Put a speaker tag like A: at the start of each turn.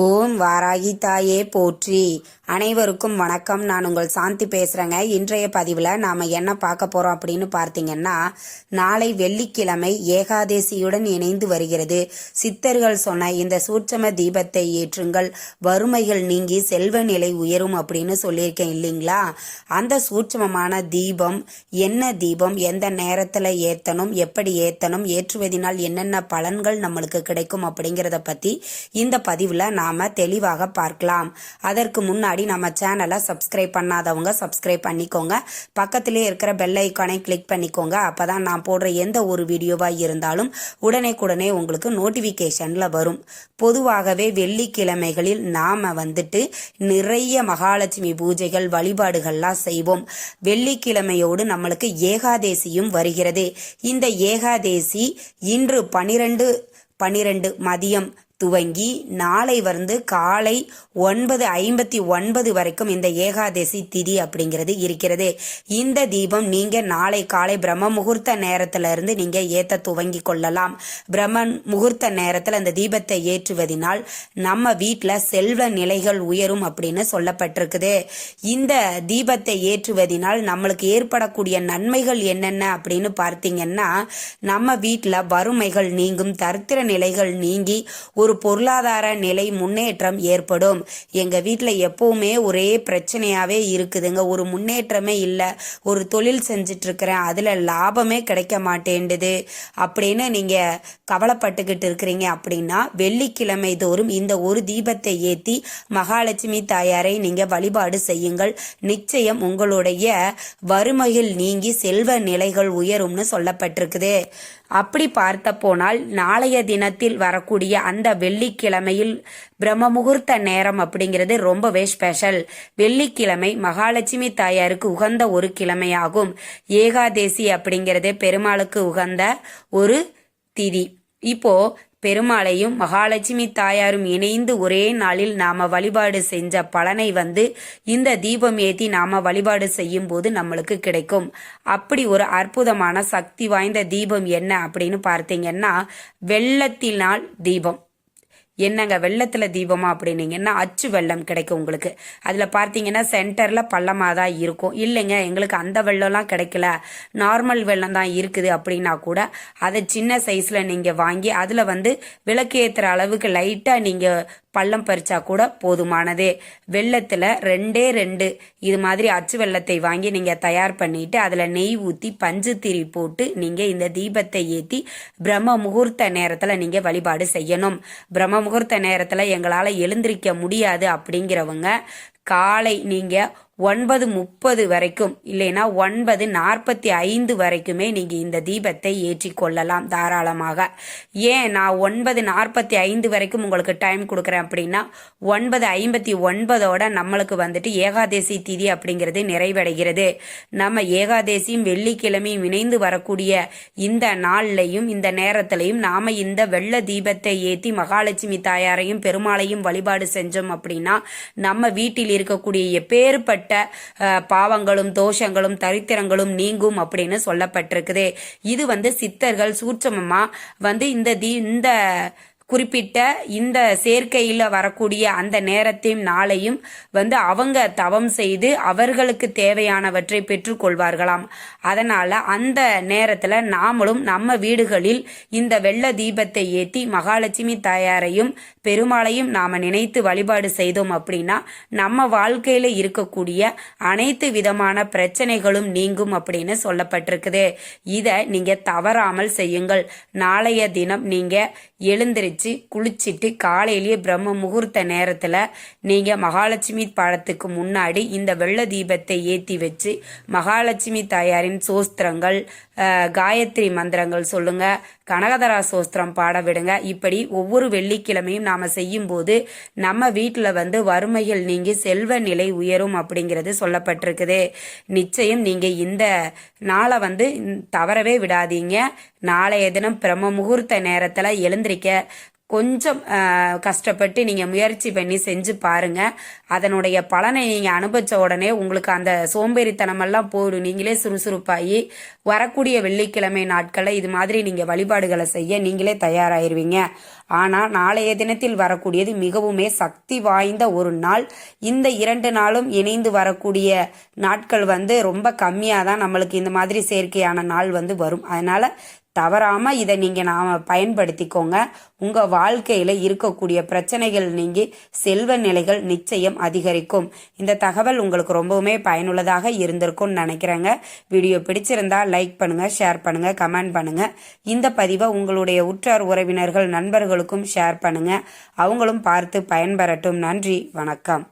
A: ஓம் வாராகி தாயே போற்றி. அனைவருக்கும் வணக்கம். நான் உங்கள் சாந்தி பேசுகிறேங்க இன்றைய பதிவில் நாம் என்ன பார்க்க போகிறோம் அப்படின்னு பார்த்தீங்கன்னா நாளை வெள்ளிக்கிழமை ஏகாதேசியுடன் இணைந்து வருகிறது. சித்தர்கள் சொன்ன இந்த சூட்சம தீபத்தை ஏற்றுங்கள். வறுமைகள் நீங்கி செல்வ நிலை உயரும் அப்படின்னு சொல்லியிருக்கேன் இல்லைங்களா? அந்த சூட்சமமான தீபம் என்ன தீபம்? எந்த நேரத்தில் ஏற்றணும் எப்படி ஏற்றணும் ஏற்றுவதனால் என்னென்ன பலன்கள் நம்மளுக்கு கிடைக்கும் அப்படிங்கிறத பற்றி இந்த பதிவில் நாம தெளிவாக பார்க்கலாம். அதற்கு முன்னாடி நம்ம சேனலை சப்ஸ்கிரைப் பண்ணாதவங்க சப்ஸ்கிரைப் பண்ணிக்கோங்க. பக்கத்திலே இருக்கிற பெல் ஐக்கானை கிளிக் பண்ணிக்கோங்க. அப்பதான் நான் போடுற எந்த ஒரு வீடியோவா இருந்தாலும் உடனே உங்களுக்கு நோட்டிபிகேஷன்ல வரும். பொதுவாகவே வெள்ளிக்கிழமைகளில் நாம வந்துட்டு நிறைய மகாலட்சுமி பூஜைகள் வழிபாடுகள்லாம் செய்வோம். வெள்ளிக்கிழமையோடு நம்மளுக்கு ஏகாதேசியும் வருகிறது. இந்த ஏகாதேசி இன்று பனிரெண்டு பனிரெண்டு மதியம் துவங்கி நாளை வந்து காலை ஒன்பது ஐம்பத்தி ஒன்பது வரைக்கும் இந்த ஏகாதசி திதி அப்படிங்கிறது இருக்கிறது. இந்த தீபம் நீங்கள் நாளை காலை பிரம்ம முகூர்த்த நேரத்தில் இருந்து நீங்கள் ஏற்ற துவங்கி கொள்ளலாம். பிரம்ம முகூர்த்த நேரத்தில் அந்த தீபத்தை ஏற்றுவதனால் நம்ம வீட்டில் செல்வ நிலைகள் உயரும் அப்படின்னு சொல்லப்பட்டிருக்குது. இந்த தீபத்தை ஏற்றுவதனால் நம்மளுக்கு ஏற்படக்கூடிய நன்மைகள் என்னென்ன அப்படின்னு பார்த்தீங்கன்னா நம்ம வீட்டில் வறுமைகள் நீங்கும் தரித்திர நிலைகள் நீங்கி ஒரு ஒரு பொருளாதார நிலை முன்னேற்றம் ஏற்படும். எங்க வீட்டில் எப்பவுமே ஒரே பிரச்சனையாவே இருக்குதுங்க. ஒரு முன்னேற்றமே இல்லை. ஒரு தொழில் செஞ்சுட்டு இருக்கிறேன் அதுல லாபமே கிடைக்க மாட்டேன்டுது. அப்படின்னு நீங்க கவலைப்பட்டுக்கிட்டு இருக்கிறீங்க அப்படின்னா வெள்ளிக்கிழமை தோறும் இந்த ஒரு தீபத்தை ஏத்தி மகாலட்சுமி தாயாரை நீங்க வழிபாடு செய்யுங்கள். நிச்சயம் உங்களுடைய வறுமையில் நீங்கி செல்வ நிலைகள் உயரும்னு சொல்லப்பட்டிருக்குது. அப்படி பார்த்த போனால் நாளைய தினத்தில் வரக்கூடிய அந்த வெள்ளிக்கிழமையில் பிரம்ம முகூர்த்த நேரம் அப்படிங்கிறது ரொம்பவே ஸ்பெஷல் வெள்ளிக்கிழமை மகாலட்சுமி தாயாருக்கு உகந்த ஒரு கிழமையாகும். ஏகாதேசி அப்படிங்கிறது பெருமாளுக்கு உகந்த ஒரு திதி. இப்போ பெருமாளையும் மகாலட்சுமி தாயாரும் இணைந்து ஒரே நாளில் நாம வழிபாடு செஞ்ச பலனை வந்து இந்த தீபம் ஏத்தி நாம வழிபாடு செய்யும் போது நம்மளுக்கு கிடைக்கும். அப்படி ஒரு அற்புதமான சக்தி வாய்ந்த தீபம் என்ன அப்படின்னு பார்த்தீங்கன்னா வெள்ளத்தினால் தீபம். என்னங்க வெள்ளத்தில் தீபமா அப்படின்னீங்கன்னா அச்சு வெள்ளம் கிடைக்கும் உங்களுக்கு. அதில் பார்த்தீங்கன்னா சென்டரில் பள்ளமாக தான் இருக்கும். இல்லைங்க எங்களுக்கு அந்த வெள்ளம்லாம் கிடைக்கல. நார்மல் வெள்ளம் தான் இருக்குது அப்படின்னா கூட அதை சின்ன சைஸில் நீங்கள் வாங்கி அதில் வந்து விளக்கு ஏற்றுற அளவுக்கு லைட்டாக நீங்கள் பள்ளம் பறிச்சா கூட போதுமானதே. வெள்ளத்தில் ரெண்டே ரெண்டு இது மாதிரி அச்சு வெள்ளத்தை வாங்கி நீங்கள் தயார் பண்ணிட்டு அதில் நெய் ஊற்றி பஞ்சு திரி போட்டு நீங்கள் இந்த தீபத்தை ஏற்றி பிரம்ம முகூர்த்த நேரத்தில் நீங்கள் வழிபாடு செய்யணும். பிரம்ம முகூர்த்த நேரத்தில் எங்களால் எழுந்திருக்க முடியாது அப்படிங்கிறவங்க காலை நீங்கள் ஒன்பது முப்பது வரைக்கும் இல்லைன்னா ஒன்பது நாற்பத்தி ஐந்து வரைக்குமே நீங்கள் இந்த தீபத்தை ஏற்றி கொள்ளலாம் தாராளமாக. ஏன் நான் ஒன்பது நாற்பத்தி ஐந்து வரைக்கும் உங்களுக்கு டைம் கொடுக்குறேன் அப்படின்னா ஒன்பது ஐம்பத்தி ஒன்பதோட நம்மளுக்கு வந்துட்டு ஏகாதேசி திதி அப்படிங்கிறது நிறைவடைகிறது. நம்ம ஏகாதேசியும் வெள்ளிக்கிழமையும் இணைந்து வரக்கூடிய இந்த நாள்லையும் இந்த நேரத்திலையும் நாம் இந்த வெள்ள தீபத்தை ஏற்றி மகாலட்சுமி தாயாரையும் பெருமாளையும் வழிபாடு செஞ்சோம் அப்படின்னா நம்ம வீட்டில் இருக்கக்கூடிய எப்பேற்பட்ட பாவங்களும் தோஷங்களும் தரித்திரங்களும் நீங்கும் அப்படின்னு சொல்லப்பட்டிருக்குது. இது வந்து சித்தர்கள் சூட்சமமாக வந்து இந்த தி இந்த குறிப்பிட்ட இந்த சேர்க்கையில் வரக்கூடிய அந்த நேரத்தையும் நாளையும் வந்து அவங்க தவம் செய்து அவர்களுக்கு தேவையானவற்றை பெற்றுக்கொள்வார்களாம் அதனால் அந்த நேரத்தில் நாமளும் நம்ம வீடுகளில் இந்த வெள்ள தீபத்தை ஏற்றி மகாலட்சுமி தாயாரையும் பெருமாளையும் நாம் நினைத்து வழிபாடு செய்தோம் அப்படின்னா நம்ம வாழ்க்கையில் இருக்கக்கூடிய அனைத்து விதமான பிரச்சனைகளும் நீங்கும் அப்படின்னு சொல்லப்பட்டிருக்குது. இதை நீங்கள் தவறாமல் செய்யுங்கள். நாளைய தினம் நீங்கள் எழுந்திருச்சு குளிச்சுட்டு காலையிலேயே பிரம்ம முகூர்த்த நேரத்தில் நீங்கள் மகாலட்சுமி படத்துக்கு முன்னாடி இந்த வெள்ள தீபத்தை ஏற்றி வச்சு மகாலட்சுமி தாயாரின் சோஸ்திரங்கள் காயத்ரி மந்திரங்கள் சொல்லுங்கள் கனகதரா சோஸ்திரம் பாட விடுங்க. இப்படி ஒவ்வொரு வெள்ளிக்கிழமையும் நாம் செய்யும்போது நம்ம வீட்டில் வந்து வறுமைகள் நீங்கி செல்வ நிலை உயரும் அப்படிங்கிறது சொல்லப்பட்டிருக்குது. நிச்சயம் நீங்கள் இந்த நாளை வந்து தவறவே விடாதீங்க. நாளைய தினம் பிரம்ம முகூர்த்த நேரத்தில் எழுந்திருக்க கொஞ்சம் கஷ்டப்பட்டு நீங்கள் முயற்சி பண்ணி செஞ்சு பாருங்கள் அதனுடைய பலனை நீங்கள் அனுபவிச்ச உடனே உங்களுக்கு அந்த சோம்பேறித்தனமெல்லாம் போயிடும். நீங்களே சுறுசுறுப்பாகி வரக்கூடிய வெள்ளிக்கிழமை நாட்களில் இது மாதிரி நீங்கள் வழிபாடுகளை செய்ய நீங்களே தயாராயிருவீங்க. ஆனால் நாளைய தினத்தில் வரக்கூடியது மிகவுமே சக்தி வாய்ந்த ஒரு நாள். இந்த இரண்டு நாளும் இணைந்து வரக்கூடிய நாட்கள் வந்து ரொம்ப கம்மியாக தான் நம்மளுக்கு இந்த மாதிரி செயற்கையான நாள் வந்து வரும். அதனால் தவறாமல் இதை நீங்கள் நாம பயன்படுத்திக்கோங்க. உங்கள் வாழ்க்கையில் இருக்கக்கூடிய பிரச்சனைகள் நீங்கி செல்வ நிலைகள் நிச்சயம் அதிகரிக்கும். இந்த தகவல் உங்களுக்கு ரொம்பவுமே பயனுள்ளதாக இருந்திருக்கும்னு நினைக்கிறேங்க. வீடியோ பிடிச்சிருந்தா லைக் பண்ணுங்கள் ஷேர் பண்ணுங்கள் கமெண்ட் பண்ணுங்கள் இந்த பதிவை உங்களுடைய உற்றார் உறவினர்கள் நண்பர்களுக்கும் ஷேர் பண்ணுங்கள் அவங்களும் பார்த்து பயன்பெறட்டும். நன்றி வணக்கம்.